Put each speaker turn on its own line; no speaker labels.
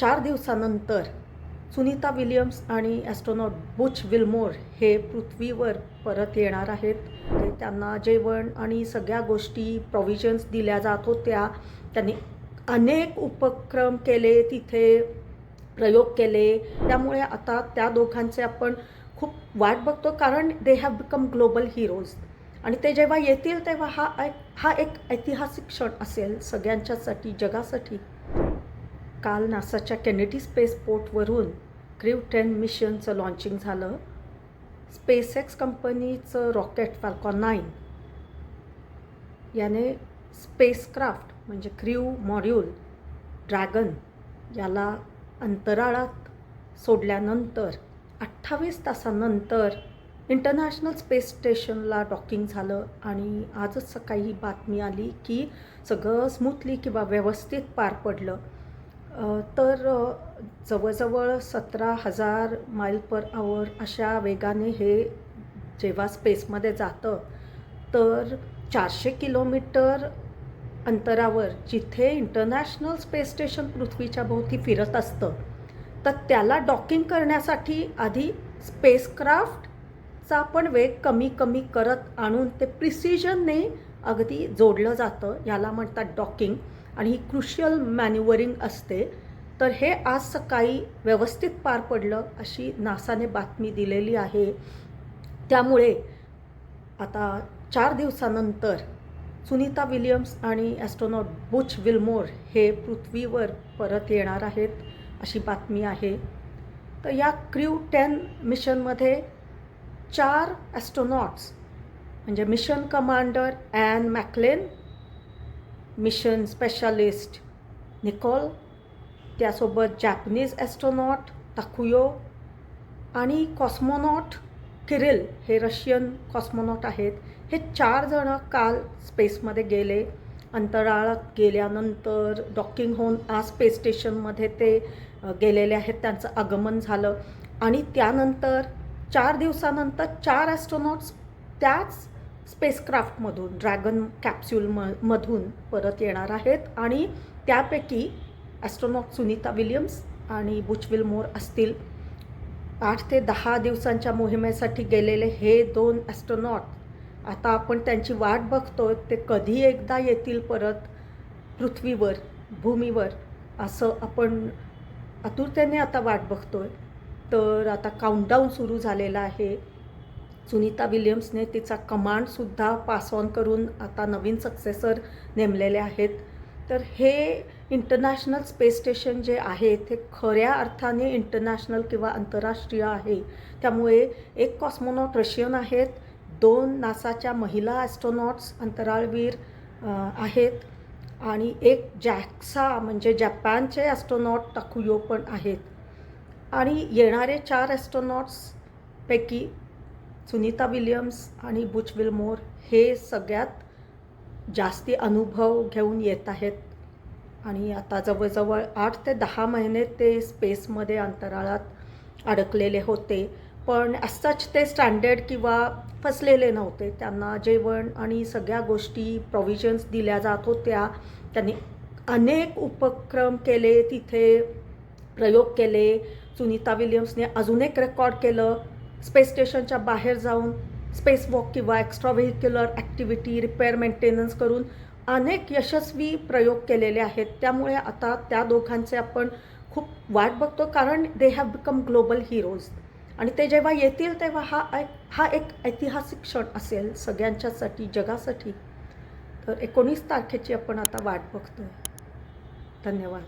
चार दिवसानंतर सुनीता विलियम्स आणि ॲस्ट्रॉनॉट बुच विल्मोर हे पृथ्वीवर परत येणार आहेत. ते त्यांना जेवण आणि सगळ्या गोष्टी प्रॉव्हिजन्स दिल्या जात होत्या. त्यांनी अनेक उपक्रम केले तिथे प्रयोग केले. त्यामुळे आता त्या दोघांचे आपण खूप वाट बघतो कारण they have become global heroes आणि ते जेव्हा येतील तेव्हा हा एक हा एक ऐतिहासिक क्षण असेल सगळ्यांच्यासाठी जगासाठी. काल नासाच्या केनेडी स्पेसपोर्टवरून क्रिव टेन मिशनचं लॉन्चिंग झालं. स्पेसएक्स कंपनीचं रॉकेट फाल्कॉन नाईन. याने स्पेसक्राफ्ट म्हणजे क्रिव मॉड्यूल ड्रॅगन याला अंतराळात सोडल्यानंतर अठ्ठावीस तासानंतर इंटरनॅशनल स्पेस स्टेशनला डॉकिंग झालं आणि आजच सकाळी बातमी आली की सगळं स्मूथली किंवा व्यवस्थित पार पडलं. तर जवळजवळ सतरा हजार माईल पर आवर अशा वेगाने हे जेव्हा स्पेसमध्ये जातं तर चारशे किलोमीटर अंतरावर जिथे इंटरनॅशनल स्पेस स्टेशन पृथ्वीच्या भोवती फिरत असतं तर त्याला डॉकिंग करण्यासाठी आधी स्पेसक्राफ्टचा पण वेग कमी कमी करत आणून ते प्रिसिजनने अगदी जोडलं जातं याला म्हणतात डॉकिंग. आणि ही क्रुशियल मॅन्युवरिंग असते तर हे आज सकाळी व्यवस्थित पार पडलं अशी नासाने बातमी दिलेली आहे. त्यामुळे आता चार दिवसानंतर सुनीता विलियम्स आणि ॲस्ट्रॉनॉट बुच विल्मोर हे पृथ्वीवर परत येणार आहेत अशी बातमी आहे. तर या क्र्यू टेन मिशनमध्ये चार ॲस्ट्रॉनॉट्स म्हणजे mission commander Anne McClain mission specialist Nicole त्यासोबत जॅपनीज ॲस्ट्रॉनॉट ताकुयो आणि कॉस्मोनॉट किरिल हे रशियन कॉस्मोनॉट आहेत. हे चार जणं काल स्पेसमध्ये गेले. अंतराळात गेल्यानंतर डॉकिंग होऊन आज स्पेस स्टेशनमध्ये ते गेलेले आहेत. त्यांचं आगमन झालं. आणि त्यानंतर चार दिवसानंतर चार ॲस्ट्रॉनॉट्स त्याच स्पेसक्राफ्टमधून ड्रॅगन कॅप्स्यूल म मधून परत येणार आहेत आणि त्यापैकी ॲस्ट्रॉनॉट सुनीता विलियम्स आणि बुचविल मोर असतील. आठ ते दहा दिवसांच्या मोहिमेसाठी गेलेले हे दोन ॲस्ट्रॉनॉट आता आपण त्यांची वाट बघतोय ते कधी एकदा येतील परत पृथ्वीवर भूमीवर असं आपण आतुरतेने आता वाट बघतोय. तर आता काउंटडाऊन सुरू झालेला आहे. सुनीता विलियम्सने तिचा कमांडसुद्धा पास ऑन करून आता नवीन सक्सेसर नेमलेले आहेत. तर हे इंटरनॅशनल स्पेस स्टेशन जे आहे ते खऱ्या अर्थाने इंटरनॅशनल किंवा आंतरराष्ट्रीय आहे. त्यामुळे एक कॉस्मोनॉट रशियन आहेत दोन नासाच्या महिला ॲस्ट्रॉनॉट्स अंतराळवीर आहेत आणि एक जॅक्सा म्हणजे जपानचे ॲस्ट्रॉनॉट टाकुयो पण आहेत. आणि येणारे चार ॲस्ट्रॉनॉट्सपैकी सुनीता विलियम्स आणि बुच विल्मोर हे सगळ्यात जास्ती अनुभव घेऊन येत आहेत. आणि आता जवळजवळ आठ ते दहा महिने ते स्पेसमध्ये अंतराळात अडकलेले होते. पण सच ते स्टँडर्ड किंवा फसलेले नव्हते. त्यांना जेवण आणि सगळ्या गोष्टी प्रोव्हिजन्स दिल्या जात होत्या. त्यांनी अनेक उपक्रम केले तिथे प्रयोग केले. सुनीता विलियम्सने अजून एक रेकॉर्ड केलं. स्पेस स्टेशनच्या बाहेर जाऊन स्पेस वॉक किंवा extra vehicular activity repair maintenance करून अनेक यशस्वी प्रयोग केलेले आहेत. त्यामुळे आता त्या दोघांचे आपण खूप वाट बघतो कारण they have become global heroes आणि ते जेव्हा येतील तेव्हा हा एक हा एक ऐतिहासिक क्षण असेल सगळ्यांच्यासाठी जगासाठी. तर एकोणीस तारखेची आपण आता वाट बघतो धन्यवाद.